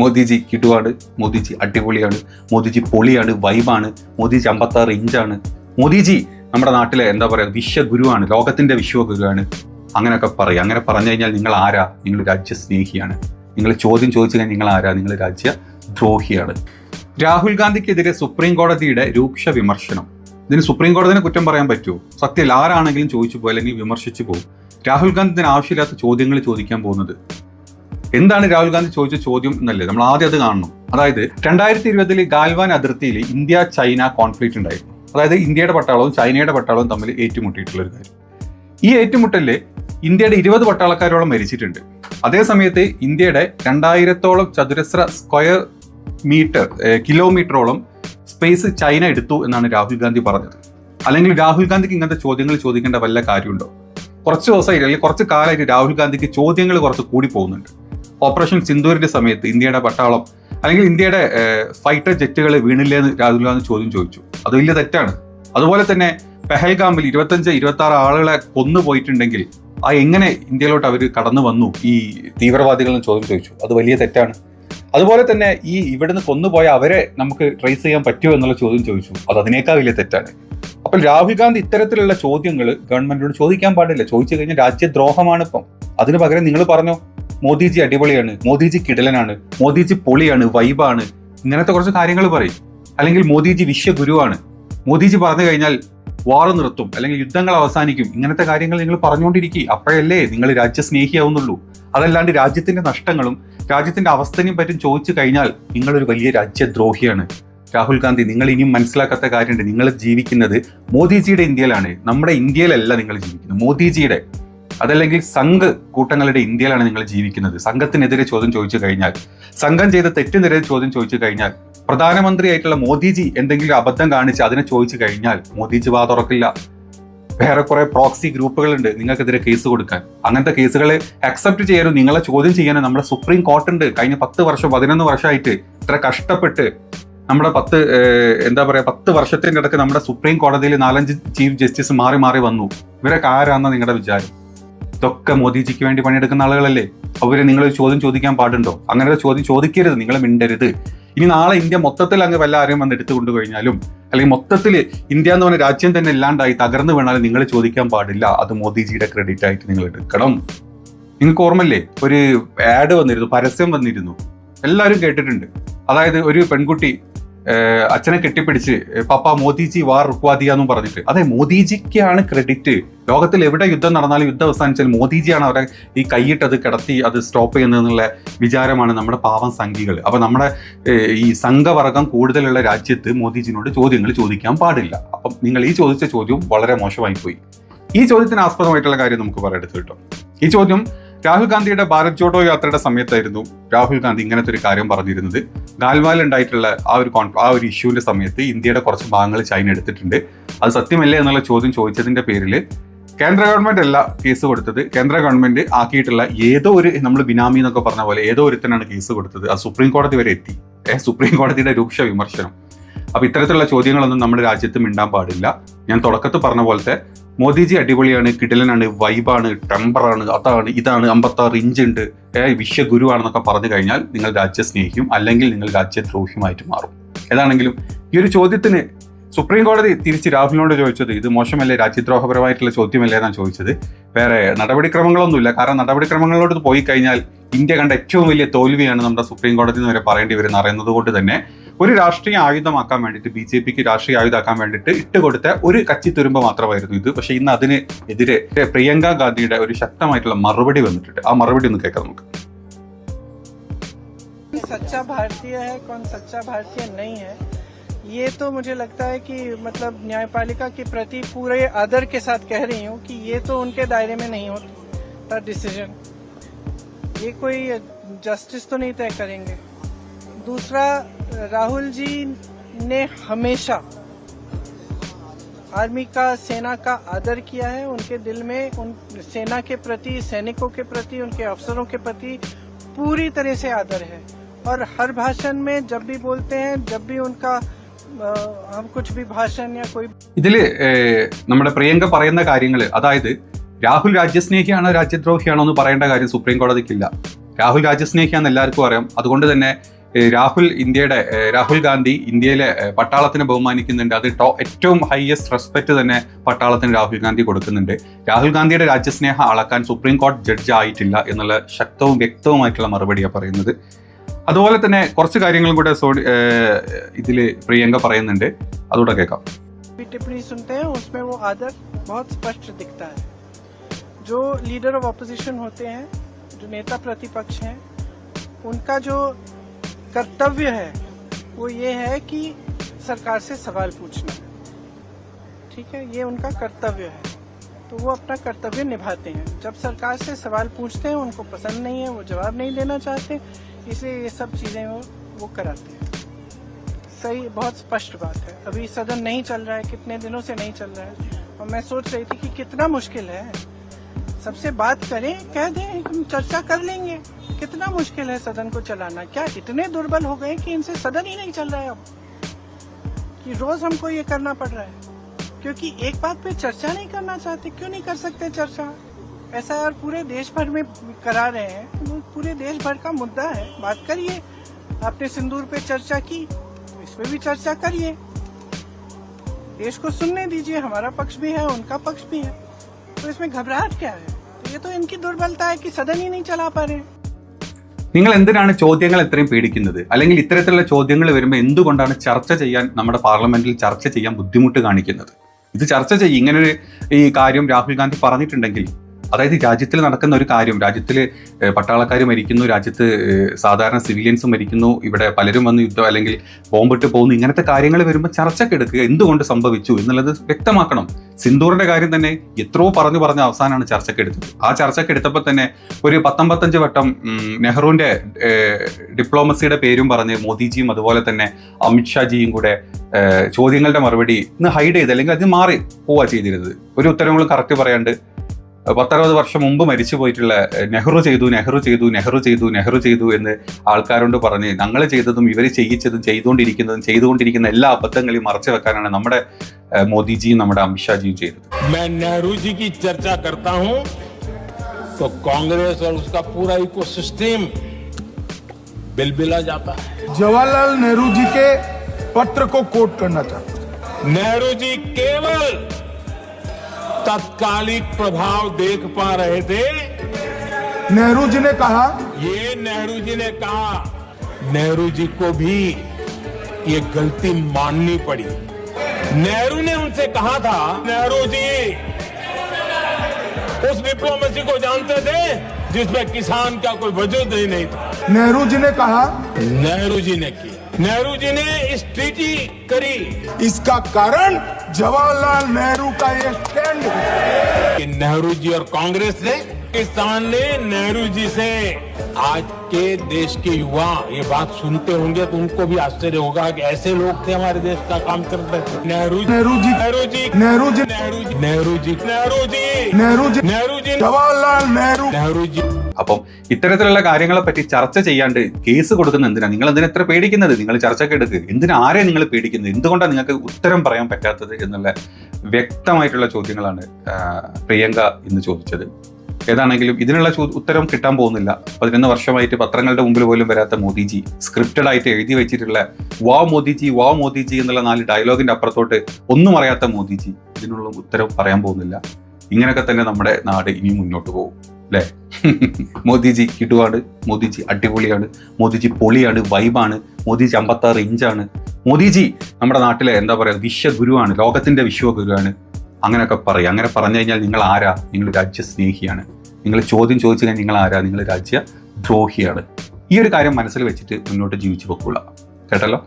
മോദിജി കിടുവാണ് മോദിജി അടിപൊളിയാണ് മോദിജി പൊളിയാണ് വൈബാണ് മോദിജി അമ്പത്താറ് ഇഞ്ചാണ്. മോദിജി നമ്മുടെ നാട്ടിലെ എന്താ പറയുക വിശ്വഗുരുവാണ് ലോകത്തിന്റെ വിശ്വഗുരുവാണ്. അങ്ങനെയൊക്കെ പറയും. അങ്ങനെ പറഞ്ഞു കഴിഞ്ഞാൽ നിങ്ങൾ ആരാ? നിങ്ങൾ രാജ്യസ്നേഹിയാണ് നിങ്ങൾ ചോദ്യം ചോദിച്ചു കഴിഞ്ഞാൽ നിങ്ങൾ ആരാ? നിങ്ങൾ രാജ്യ ദ്രോഹിയാണ്. രാഹുൽ ഗാന്ധിക്കെതിരെ സുപ്രീം കോടതിയുടെ രൂക്ഷ വിമർശനം. ഇതിന് സുപ്രീം കോടതിനെ കുറ്റം പറയാൻ പറ്റുമോ? സത്യത്തിൽ ആരാണെങ്കിലും ചോദിച്ചു പോകും അല്ലെങ്കിൽ വിമർശിച്ചു പോകും രാഹുൽ ഗാന്ധി ഇതിന് ആവശ്യമില്ലാത്ത ചോദ്യങ്ങൾ ചോദിക്കാൻ പോകുന്നത് എന്താണ് രാഹുൽ ഗാന്ധി ചോദിച്ച ചോദ്യം എന്നല്ലേ നമ്മൾ ആദ്യം അത് കാണണം. അതായത് രണ്ടായിരത്തി ഇരുപതിൽ ഗാൽവാൻ അതിർത്തിയിൽ ഇന്ത്യ ചൈന കോൺഫ്ലിക്റ്റ് ഉണ്ടായിരുന്നു. അതായത് ഇന്ത്യയുടെ പട്ടാളവും ചൈനയുടെ പട്ടാളവും തമ്മിൽ ഏറ്റുമുട്ടിയിട്ടുള്ള ഒരു കാര്യം. ഈ ഏറ്റുമുട്ടലിൽ ഇന്ത്യയുടെ ഇരുപത് പട്ടാളക്കാരോളം മരിച്ചിട്ടുണ്ട്. അതേ സമയത്ത് ഇന്ത്യയുടെ രണ്ടായിരത്തോളം ചതുരശ്ര സ്ക്വയർ മീറ്റർ കിലോമീറ്ററോളം സ്പേസ് ചൈന എടുത്തു എന്നാണ് രാഹുൽ ഗാന്ധി പറഞ്ഞത്. അല്ലെങ്കിൽ രാഹുൽ ഗാന്ധിക്ക് ഇങ്ങനത്തെ ചോദ്യങ്ങൾ ചോദിക്കേണ്ട വല്ല കാര്യമുണ്ടോ? കുറച്ച് ദിവസമായിട്ട് അല്ലെങ്കിൽ കുറച്ച് കാലമായിട്ട് രാഹുൽ ഗാന്ധിക്ക് ചോദ്യങ്ങൾ കുറച്ച് കൂടി പോകുന്നുണ്ട്. ഓപ്പറേഷൻ സിന്ദൂരിന്റെ സമയത്ത് ഇന്ത്യയുടെ പട്ടാളം അല്ലെങ്കിൽ ഇന്ത്യയുടെ ഫൈറ്റർ ജെറ്റുകൾ വീണില്ലേ എന്ന് രാഹുൽ ഗാന്ധി ചോദ്യം ചോദിച്ചു. അത് വലിയ തെറ്റാണ്. അതുപോലെ തന്നെ പെഹൽഗാമിൽ ഇരുപത്തഞ്ച് ഇരുപത്തി ആറ് ആളുകളെ കൊന്നു പോയിട്ടുണ്ടെങ്കിൽ ആ എങ്ങനെ ഇന്ത്യയിലോട്ട് അവർ കടന്നു വന്നു? ഈ തീവ്രവാദികളെന്ന് ചോദ്യം ചോദിച്ചു. അത് വലിയ തെറ്റാണ്. അതുപോലെ തന്നെ ഈ ഇവിടുന്ന് കൊന്നുപോയ അവരെ നമുക്ക് ട്രേസ് ചെയ്യാൻ പറ്റുമോ എന്നുള്ള ചോദ്യം ചോദിച്ചു. അത് അതിനേക്കാൾ വലിയ തെറ്റാണ്. അപ്പോൾ രാഹുൽ ഗാന്ധി ഇത്തരത്തിലുള്ള ചോദ്യങ്ങൾ ഗവൺമെന്റിനോട് ചോദിക്കാൻ പാടില്ല. ചോദിച്ചു കഴിഞ്ഞാൽ രാജ്യദ്രോഹമാണ് ഇപ്പം. അതിന് പകരം നിങ്ങൾ പറഞ്ഞോ? മോദിജി അടിപൊളിയാണ് മോദിജി കിടലനാണ് മോദിജി പൊളിയാണ് വൈബാണ്. ഇങ്ങനത്തെ കുറച്ച് കാര്യങ്ങൾ പറയും. അല്ലെങ്കിൽ മോദിജി വിശ്വഗുരുവാണ്. മോദിജി പറഞ്ഞു കഴിഞ്ഞാൽ വാർ നിർത്തും അല്ലെങ്കിൽ യുദ്ധങ്ങൾ അവസാനിക്കും. ഇങ്ങനത്തെ കാര്യങ്ങൾ നിങ്ങൾ പറഞ്ഞുകൊണ്ടിരിക്കുക. അപ്പോഴല്ലേ നിങ്ങൾ രാജ്യസ്നേഹിയാവുന്നുള്ളൂ. അതല്ലാണ്ട് രാജ്യത്തിന്റെ നഷ്ടങ്ങളും രാജ്യത്തിന്റെ അവസ്ഥയും പറ്റും ചോദിച്ചു കഴിഞ്ഞാൽ നിങ്ങളൊരു വലിയ രാജ്യദ്രോഹിയാണ്. രാഹുൽ ഗാന്ധി നിങ്ങൾ ഇനിയും മനസ്സിലാക്കാത്ത കാര്യമുണ്ട്. നിങ്ങൾ ജീവിക്കുന്നത് മോദിജിയുടെ ഇന്ത്യയിലാണ്. നമ്മുടെ ഇന്ത്യയിലല്ല നിങ്ങൾ ജീവിക്കുന്നത്. മോദിജിയുടെ അതല്ലെങ്കിൽ സംഘ് കൂട്ടങ്ങളുടെ ഇന്ത്യയിലാണ് നിങ്ങൾ ജീവിക്കുന്നത്. സംഘത്തിനെതിരെ ചോദ്യം ചോദിച്ചു കഴിഞ്ഞാൽ സംഘം ചെയ്ത തെറ്റിനെതിരെ ചോദ്യം ചോദിച്ചു കഴിഞ്ഞാൽ പ്രധാനമന്ത്രിയായിട്ടുള്ള മോദിജി എന്തെങ്കിലും അബദ്ധം കാണിച്ച് അതിനെ ചോദിച്ചു കഴിഞ്ഞാൽ മോദിജി വാ തുറക്കില്ല. വേറെ കുറെ പ്രോക്സി ഗ്രൂപ്പുകളുണ്ട് നിങ്ങൾക്കെതിരെ കേസ് കൊടുക്കാൻ. അങ്ങനത്തെ കേസുകൾ അക്സെപ്റ്റ് ചെയ്യാനും നിങ്ങളെ ചോദ്യം ചെയ്യാനും നമ്മുടെ സുപ്രീം കോർട്ട് ഉണ്ട് കഴിഞ്ഞ പത്ത് വർഷം പതിനൊന്ന് വർഷമായിട്ട് ഇത്ര കഷ്ടപ്പെട്ട് നമ്മുടെ പത്ത് എന്താ പറയുക പത്ത് വർഷത്തിന്റെ ഇടയ്ക്ക് നമ്മുടെ സുപ്രീം കോടതിയിൽ നാലഞ്ച് ചീഫ് ജസ്റ്റിസ് മാറി മാറി വന്നു. ഇവരൊക്കെ ആരാന്ന നിങ്ങളുടെ വിചാരം? ഇതൊക്കെ മോദിജിക്ക് വേണ്ടി പണിയെടുക്കുന്ന ആളുകളല്ലേ? അവരെ നിങ്ങൾ ചോദ്യം ചോദിക്കാൻ പാടുണ്ടോ? അങ്ങനെ ചോദ്യം ചോദിക്കരുത് നിങ്ങൾ മിണ്ടരുത്. ഇനി നാളെ ഇന്ത്യ മൊത്തത്തിൽ അങ്ങ് വല്ല ആരെയും വന്ന് എടുത്തു കൊണ്ടുകഴിഞ്ഞാലും അല്ലെങ്കിൽ മൊത്തത്തിൽ ഇന്ത്യ എന്ന് പറഞ്ഞ രാജ്യം തന്നെ ഇല്ലാണ്ടായി തകർന്നു വീണാലും നിങ്ങൾ ചോദിക്കാൻ പാടില്ല. അത് മോദിജിയുടെ ക്രെഡിറ്റ് ആയിട്ട് നിങ്ങൾ എടുക്കണം. നിങ്ങൾക്ക് ഓർമ്മല്ലേ ഒരു ആഡ് വന്നിരുന്നു പരസ്യം വന്നിരുന്നു. എല്ലാവരും കേട്ടിട്ടുണ്ട്. അതായത് ഒരു പെൺകുട്ടി അച്ഛനെ കെട്ടിപ്പിടിച്ച് പപ്പ മോദിജി വാർ റുക്വാദിയ എന്നും പറഞ്ഞിട്ട്. അതെ മോദിജിക്കാണ് ക്രെഡിറ്റ് ലോകത്തിൽ എവിടെ യുദ്ധം നടന്നാലും യുദ്ധം അവസാനിച്ചാൽ മോദിജിയാണ് അവരെ ഈ കൈയിട്ടത് കിടത്തി അത് സ്റ്റോപ്പ് ചെയ്യുന്നതെന്നുള്ള വിചാരമാണ് നമ്മുടെ പാവം സംഘികൾ. അപ്പൊ നമ്മുടെ ഈ സംഘവർഗം കൂടുതലുള്ള രാജ്യത്ത് മോദിജിനോട് ചോദ്യങ്ങൾ ചോദിക്കാൻ പാടില്ല. അപ്പം നിങ്ങൾ ഈ ചോദിച്ച ചോദ്യം വളരെ മോശമായി പോയി. ഈ ചോദ്യത്തിന് ആസ്പദമായിട്ടുള്ള കാര്യം നമുക്ക് പറയെടുത്ത് കിട്ടും. ഈ ചോദ്യം രാഹുൽ ഗാന്ധിയുടെ ഭാരത് ജോഡോ യാത്രയുടെ സമയത്തായിരുന്നു രാഹുൽ ഗാന്ധി ഇങ്ങനത്തെ ഒരു കാര്യം പറഞ്ഞിരുന്നത്. ഗാൽവാൽ ഉണ്ടായിട്ടുള്ള ആ ഒരു ആ ഒരു ഇഷ്യൂവിന്റെ സമയത്ത് ഇന്ത്യയുടെ കുറച്ച് ഭാഗങ്ങൾ ചൈന എടുത്തിട്ടുണ്ട്. അത് സത്യമല്ലേ എന്നുള്ള ചോദ്യം ചോദിച്ചതിന്റെ പേരിൽ കേന്ദ്ര ഗവൺമെന്റ് അല്ല കേസ് കൊടുത്തത്. കേന്ദ്ര ഗവൺമെന്റ് ആക്കിയിട്ടുള്ള ഏതോ ഒരു നമ്മൾ ബിനാമി എന്നൊക്കെ പറഞ്ഞ പോലെ ഏതോ ഒരുത്തനാണ് കേസ് കൊടുത്തത്. അത് സുപ്രീം കോടതി വരെ എത്തി. സുപ്രീം കോടതിയുടെ രൂക്ഷ വിമർശനം. അപ്പൊ ഇത്തരത്തിലുള്ള ചോദ്യങ്ങളൊന്നും നമ്മുടെ രാജ്യത്ത് മിണ്ടാൻ പാടില്ല. ഞാൻ തുടക്കത്ത് പറഞ്ഞ പോലത്തെ മോദിജി അടിപൊളിയാണ് കിടിലനാണ് വൈബാണ് ടെമ്പറാണ് അതാണ് ഇതാണ് അമ്പത്താറ് ഇഞ്ച് ഉണ്ട്. വിശ്വഗുരുവാണെന്നൊക്കെ പറഞ്ഞു കഴിഞ്ഞാൽ നിങ്ങൾ രാജ്യ സ്നേഹിക്കും അല്ലെങ്കിൽ നിങ്ങൾ രാജ്യദ്രോഹിയുമായിട്ട് മാറും. ഏതാണെങ്കിലും ഈ ഒരു ചോദ്യത്തിന് സുപ്രീം കോടതി തിരിച്ച് രാഹുലിനോട് ചോദിച്ചത് ഇത് മോശമല്ലേ രാജ്യദ്രോഹപരമായിട്ടുള്ള ചോദ്യമല്ലേ എന്നാണ് ചോദിച്ചത്. വേറെ നടപടിക്രമങ്ങളൊന്നുമില്ല. കാരണം നടപടിക്രമങ്ങളോട് പോയി കഴിഞ്ഞാൽ ഇന്ത്യ കണ്ട ഏറ്റവും വലിയ തോൽവിയാണ് നമ്മുടെ സുപ്രീം കോടതി എന്ന് വരെ പറയേണ്ടി വരുന്ന അറിയുന്നത് കൊണ്ട് തന്നെ ഒരു രാഷ്ട്രീയ ആയുധമാക്കാൻ വേണ്ടിയിട്ട് ബി ജെ പിക്ക് രാഷ്ട്രീയ ആയുധമാക്കാൻ വേണ്ടിയിട്ട് ഇട്ടുകൊടുത്ത ഒരു കച്ചിത്തുരുമ്പ് മാത്രമായിരുന്നു ഇത് പക്ഷേ ഇന്ന് അതിന് എതിരെ പ്രിയങ്ക ഗാന്ധിയുടെ ഒരു ശക്തമായിട്ടുള്ള മറുപടി വന്നിട്ടുണ്ട് ആ മറുപടി ഒന്ന് കേൾക്കാം നമുക്ക് सच्चा भारतीय है कौन सच्चा भारतीय नहीं है ये तो मुझे लगता है कि मतलब न्यायपालिका के प्रति पूरे आदर के साथ कह रही हूँ कि ये तो उनके दायरे में नहीं होता डिसीजन ये कोई जस्टिस तो नहीं तय करेंगे दूसरा राहुल जी ने हमेशा आर्मी का सेना का आदर किया है उनके दिल में उन सेना के प्रति सैनिकों के प्रति उनके अफसरों के प्रति पूरी तरह से आदर है और हर भाषण में जब भी बोलते हैं जब भी उनका अ, हम कुछ भी भाषण या कोई ഇതില് ഏഹ്, നമ്മുടെ പ്രിയങ്ക പറയുന്ന കാര്യങ്ങൾ അതായത് രാഹുൽ രാജ്യസ്നേഹിയാണോ രാജ്യദ്രോഹിയാണോ എന്ന് പറയേണ്ട കാര്യം സുപ്രീം കോടതിക്കില്ല രാഹുൽ രാജ്യസ്നേഹിയാന്ന് എല്ലാവർക്കും അറിയാം അതുകൊണ്ട് തന്നെ ഏഹ്, രാഹുൽ ഇന്ത്യയുടെ ഏഹ്, രാഹുൽ ഗാന്ധി ഇന്ത്യയിലെ ഏഹ്, പട്ടാളത്തിനെ ബഹുമാനിക്കുന്നുണ്ട് അത് ടോ ഏറ്റവും ഹയസ്റ്റ് റെസ്പെക്ട് തന്നെ പട്ടാളത്തിന് രാഹുൽ ഗാന്ധി കൊടുക്കുന്നുണ്ട് രാഹുൽ ഗാന്ധിയുടെ രാജ്യസ്നേഹം അളക്കാൻ സുപ്രീം കോടതി ജഡ്ജ് ആയിട്ടില്ല എന്നുള്ള ശക്തവും വ്യക്തവുമായിട്ടുള്ള മറുപടിയാണ് പറയുന്നത് അതുപോലെ തന്നെ കുറച്ച് കാര്യങ്ങളും കൂടെ സോണി ഇതിൽ പ്രിയങ്ക പറയുന്നുണ്ട് അതുകൂടെ കേൾക്കാം भी टिप्पणी सुनते हैं उसमें वो आदर बहुत स्पष्ट दिखता है जो लीडर ऑफ ऑपोजिशन होते हैं जो नेता प्रतिपक्ष हैं उनका जो कर्तव्य है वो ये है कि सरकार से सवाल पूछना। ठीक है? ये उनका कर्तव्य है। तो वो अपना कर्तव्य निभाते हैं। जब सरकार से सवाल पूछते हैं, उनको पसंद नहीं है, वो जवाब नहीं देना चाहते, इसलिए ये सब चीज़ें वो वो कराते हैं। सही, बहुत स्पष्ट बात है। अभी सदन नहीं चल रहा है, कितने दिनों से नहीं चल रहा है। और मैं सोच रही थी कि कितना मुश्किल है। सबसे बात करें, कह दें, हम चर्चा कर लेंगे। कितना मुश्किल है सदन को चलाना? क्या इतने दुर्बल हो गए कि इनसे सदन ही नहीं चल रहा है अब? कि रोज हमको ये करना पड़ रहा है। क्योंकि एक बात पे चर्चा नहीं करना चाहते, क्यों नहीं कर सकते चर्चा? ऐसा यार पूरे देश भर में करा रहे हैं वो पूरे देश भर का मुद्दा है। बात करिए, आपने सिंदूर पे चर्चा की तो इस पे भी चर्चा करिए। देश को सुनने दीजिए, हमारा पक्ष भी है, उनका पक्ष भी है। तो इसमें घबराहट क्या है? तो ये तो इनकी दुर्बलता है कि सदन ही नहीं चला पा रहे നിങ്ങൾ എന്തിനാണ് ചോദ്യങ്ങൾ ഇത്രയും പേടിക്കുന്നത് അല്ലെങ്കിൽ ഇത്തരത്തിലുള്ള ചോദ്യങ്ങൾ വരുമ്പോൾ എന്തുകൊണ്ടാണ് ചർച്ച ചെയ്യാൻ നമ്മുടെ പാർലമെന്റിൽ ചർച്ച ചെയ്യാൻ ബുദ്ധിമുട്ട് കാണിക്കുന്നത്? ഇത് ചർച്ച ചെയ്യും. ഇങ്ങനൊരു ഈ കാര്യം രാഹുൽ ഗാന്ധി പറഞ്ഞിട്ടുണ്ടെങ്കിൽ അതായത് രാജ്യത്തിൽ നടക്കുന്ന ഒരു കാര്യം രാജ്യത്തിൽ പട്ടാളക്കാർ മരിക്കുന്നു രാജ്യത്ത് സാധാരണ സിവിലിയൻസ് മരിക്കുന്നു ഇവിടെ പലരും വന്ന് യുദ്ധം അല്ലെങ്കിൽ ബോംബിട്ട് പോകുന്നു ഇങ്ങനത്തെ കാര്യങ്ങൾ വരുമ്പോൾ ചർച്ചയ്ക്ക് എടുക്കുക എന്തുകൊണ്ട് സംഭവിച്ചു എന്നുള്ളത് വ്യക്തമാക്കണം. സിന്ദൂറിന്റെ കാര്യം തന്നെ എത്രയോ പറഞ്ഞു പറഞ്ഞ അവസാനമാണ് ചർച്ചയ്ക്ക് എടുത്തത്. ആ ചർച്ചയ്ക്ക് എടുത്തപ്പോൾ തന്നെ ഒരു പത്തൊമ്പത്തഞ്ച് വട്ടം നെഹ്റുവിന്റെ ഡിപ്ലോമസിയുടെ പേരും പറഞ്ഞ് മോദിജിയും അതുപോലെ തന്നെ അമിത്ഷാജിയും കൂടെ ചോദ്യങ്ങളുടെ മറുപടി ഇന്ന് ഹൈഡ് ചെയ്ത് അല്ലെങ്കിൽ അത് മാറി പോവാ ചെയ്തിരുന്നത്. ഒരു ഉത്തരങ്ങളും കറക്റ്റ് പറയാണ്ട് പത്തറുപത് വർഷം മുമ്പ് മരിച്ചു പോയിട്ടുള്ള ഏഹ്, നെഹ്റു ചെയ്തു നെഹ്റു ചെയ്തു നെഹ്റു ചെയ്തു നെഹ്റു ചെയ്തു എന്ന് ആൾക്കാരോട് പറഞ്ഞ് ഞങ്ങൾ ചെയ്തതും ഇവർ ചെയ്യിച്ചതും ചെയ്തുകൊണ്ടിരിക്കുന്നതും ചെയ്തുകൊണ്ടിരിക്കുന്ന എല്ലാ അബദ്ധങ്ങളെയും മറച്ചു വെക്കാനാണ് നമ്മുടെ ഏഹ്, മോദിജിയും നമ്മുടെ അമിത്ഷാജിയും ചെയ്തത് मैं नेहरू जी की चर्चा करता हूं तो कांग्रेस और उसका पूरा इकोसिस्टम बिलबिला जाता है जवाहरलाल नेहरू जी के पत्र को कोट करना चाहता हूं नेहरू जी केवल तत्कालिक प्रभाव देख पा रहे थे। नेहरू जी ने कहा ये नेहरू जी ने कहा नेहरू जी को भी ये गलती माननी पड़ी। नेहरू ने उनसे कहा था नेहरू जी उस डिप्लोमेसी को जानते थे जिसमें किसान का कोई वजूद ही नहीं था। नेहरू जी ने कहा नेहरू जी ने की नेहरू जी ने इस ट्रीटी करी। इसका कारण जवाहरलाल नेहरू का ये स्टैंड नेहरू जी और कांग्रेस ने किसान ने नेहरू जी से आज के देश के युवा ये बात सुनते होंगे तो उनको भी आश्चर्य होगा कि ऐसे लोग थे हमारे देश का काम करते थे नेहरू जी नेहरू जी नेहरू जी नेहरू जी नेहरू जी नेहरू जी नेहरू जी नेहरू जी नेहरू जी जवाहरलाल नेहरू नेहरू जी അപ്പം ഇത്തരത്തിലുള്ള കാര്യങ്ങളെ പറ്റി ചർച്ച ചെയ്യാണ്ട് കേസ് കൊടുക്കുന്ന എന്തിനാ നിങ്ങൾ എന്തിനാ ഇത്ര പേടിക്കുന്നത് നിങ്ങൾ ചർച്ചയ്ക്ക് എടുക്കുക എന്തിനാ ആരെ നിങ്ങൾ പേടിക്കുന്നത് എന്തുകൊണ്ടാണ് നിങ്ങൾക്ക് ഉത്തരം പറയാൻ പറ്റാത്തത് എന്നുള്ള വ്യക്തമായിട്ടുള്ള ചോദ്യങ്ങളാണ് ആ, പ്രിയങ്ക ഇന്ന് ചോദിച്ചത് ഏതാണെങ്കിലും ഇതിനുള്ള ഉത്തരം കിട്ടാൻ പോകുന്നില്ല. പതിനൊന്ന് വർഷമായിട്ട് പത്രങ്ങളുടെ മുമ്പിൽ പോലും വരാത്ത മോദിജി സ്ക്രിപ്റ്റഡ് ആയിട്ട് എഴുതി വെച്ചിട്ടുള്ള വാ മോദിജി വാ മോദിജി എന്നുള്ള നാല് ഡയലോഗിന്റെ അപ്പുറത്തോട്ട് ഒന്നും അറിയാത്ത മോദിജി ഇതിനുള്ള ഉത്തരം പറയാൻ പോകുന്നില്ല. ഇങ്ങനെയൊക്കെ തന്നെ നമ്മുടെ നാട് ഇനിയും മുന്നോട്ട് പോകും അല്ലേ? മോദിജി കിടുവാണ് മോദിജി അടിപൊളിയാണ് മോദിജി പൊളിയാണ് വൈബാണ് മോദിജി അമ്പത്താറ് ഇഞ്ചാണ് മോദിജി നമ്മുടെ നാട്ടിലെ എന്താ പറയുക വിശ്വഗുരുവാണ് ലോകത്തിന്റെ വിശ്വഗുരുവാണ്. അങ്ങനെയൊക്കെ പറയും. അങ്ങനെ പറഞ്ഞു കഴിഞ്ഞാൽ നിങ്ങൾ ആരാ? നിങ്ങൾ രാജ്യസ്നേഹിയാണ് നിങ്ങൾ ചോദ്യം ചോദിച്ചു കഴിഞ്ഞാൽ നിങ്ങൾ ആരാ? നിങ്ങൾ രാജ്യ ദ്രോഹിയാണ്. ഈ ഒരു കാര്യം മനസ്സിൽ വെച്ചിട്ട് മുന്നോട്ട് ജീവിച്ചു പൊക്കുള്ള കേട്ടല്ലോ?